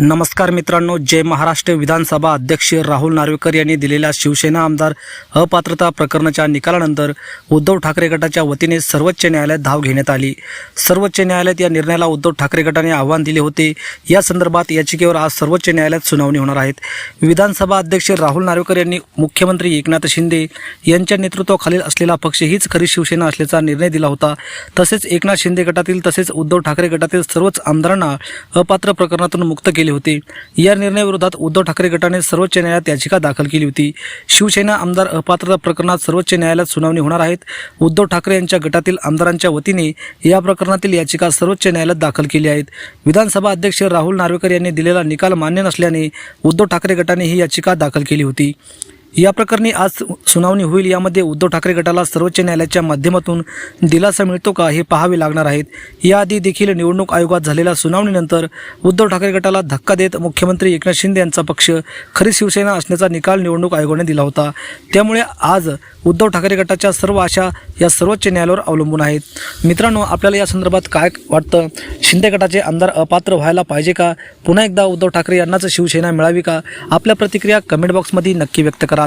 नमस्कार मित्रांनो जय महाराष्ट्र विधानसभा अध्यक्ष राहुल नार्वेकर यांनी दिलेल्या शिवसेना आमदार अपात्रता प्रकरणाच्या निकालानंतर उद्धव ठाकरे गटाच्या वतीने सर्वोच्च न्यायालयात धाव घेण्यात आली. सर्वोच्च न्यायालयात या निर्णयाला उद्धव ठाकरे गटाने आव्हान दिले होते. या संदर्भात याचिकेवर आज सर्वोच्च न्यायालयात सुनावणी होणार आहेत. विधानसभा अध्यक्ष राहुल नार्वेकर यांनी मुख्यमंत्री एकनाथ शिंदे यांच्या नेतृत्वाखालील असलेला पक्ष हीच खरी शिवसेना असल्याचा निर्णय दिला होता. तसेच एकनाथ शिंदे गटातील तसेच उद्धव ठाकरे गटातील सर्वच आमदारांना अपात्र प्रकरणातून मुक्त केले होते. या निर्णयाविरोधात उद्धव ठाकरे गटाने सर्वोच्च न्यायालयात याचिका दाखल केली होती. शिवसेना आमदार अपात्रता प्रकरणात सर्वोच्च न्यायालयात सुनावणी होणार आहेत. उद्धव ठाकरे यांच्या गटातील आमदारांच्या वतीने या प्रकरणातील याचिका सर्वोच्च न्यायालयात दाखल केली आहेत. विधानसभा अध्यक्ष राहुल नार्वेकर यांनी दिलेला निकाल मान्य नसल्याने उद्धव ठाकरे गटाने ही याचिका दाखल केली होती. या प्रकरणी आज सुनावणी होईल. यामध्ये उद्धव ठाकरे गटाला सर्वोच्च न्यायालयाच्या माध्यमातून दिलासा मिळतो का हे पाहावे लागणार आहेत. याआधी देखील निवडणूक आयोगात झालेल्या सुनावणीनंतर उद्धव ठाकरे गटाला धक्का देत मुख्यमंत्री एकनाथ शिंदे यांचा पक्ष खरी शिवसेना असण्याचा निकाल निवडणूक आयोगाने दिला होता. त्यामुळे आज उद्धव ठाकरे गटाच्या सर्व आशा या सर्वोच्च न्यायालयावर अवलंबून आहेत. मित्रांनो आपल्याला या संदर्भात काय वाटतं? शिंदे गटाचे आमदार अपात्र व्हायला पाहिजे का? पुन्हा एकदा उद्धव ठाकरे यांनाच शिवसेना मिळावी का? आपल्या प्रतिक्रिया कमेंट बॉक्समध्ये नक्की व्यक्त करा.